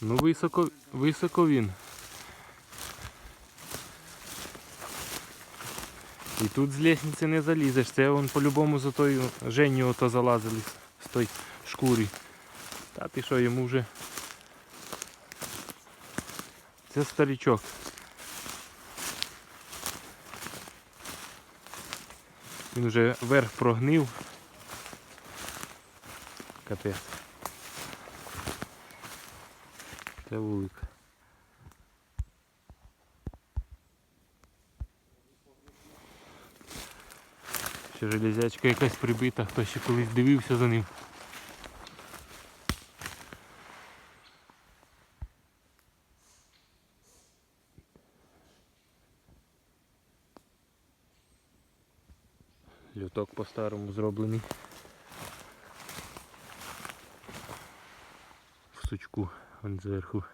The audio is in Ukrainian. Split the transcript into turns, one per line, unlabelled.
Ну високо, високо він. І тут з лестниці не залізеш. Це он по-любому за тою Женю ото залазили з той шкурі. Та ти що, йому вже. Це старичок. Він вже верх прогнив. Капець. Це вулик. Ще железячка якась прибита, хто ще колись дивився за ним. Люток по-старому зроблений. В сучку, вон зверху.